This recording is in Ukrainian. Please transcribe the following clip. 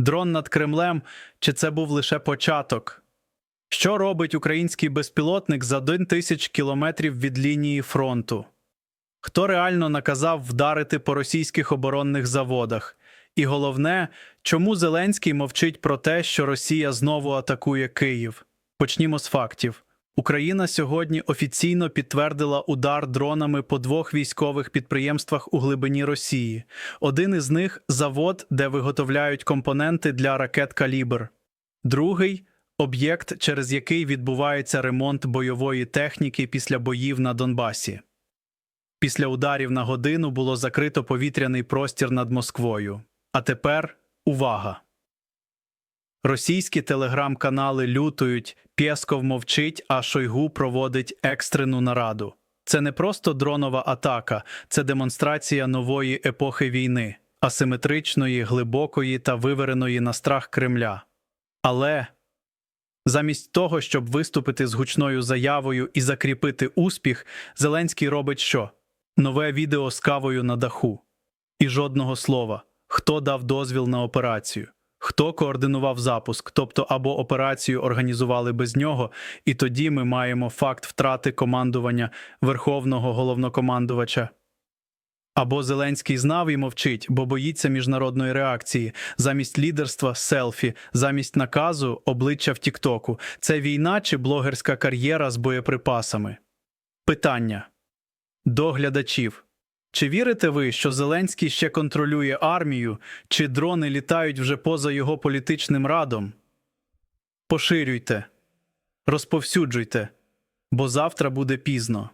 Дрон над Кремлем, чи це був лише початок? Що робить український безпілотник за 1 тисяч кілометрів від лінії фронту? Хто реально наказав вдарити по російських оборонних заводах? І головне, чому Зеленський мовчить про те, що Росія знову атакує Київ? Почнімо з фактів. Україна сьогодні офіційно підтвердила удар дронами по двох військових підприємствах у глибині Росії. Один із них завод, де виготовляють компоненти для ракет Калібр. Другий об'єкт, через який відбувається ремонт бойової техніки після боїв на Донбасі. Після ударів на годину було закрито повітряний простір над Москвою. А тепер увага! Російські телеграм-канали лютують, Пєсков мовчить, а Шойгу проводить екстрену нараду. Це не просто дронова атака, це демонстрація нової епохи війни, асиметричної, глибокої та вивереної на страх Кремля. Але замість того, щоб виступити з гучною заявою і закріпити успіх, Зеленський робить що? Нове відео з кавою на даху. І жодного слова, хто дав дозвіл на операцію, хто координував запуск, тобто або операцію організували без нього, і тоді ми маємо факт втрати командування Верховного головнокомандувача. Або Зеленський знав і мовчить, бо боїться міжнародної реакції, замість лідерства селфі, замість наказу обличчя в Тіктоку. Це війна чи блогерська кар'єра з боєприпасами? Питання до глядачів. Чи вірите ви, що Зеленський ще контролює армію, чи дрони літають вже поза його політичним радом? Поширюйте, розповсюджуйте, бо завтра буде пізно.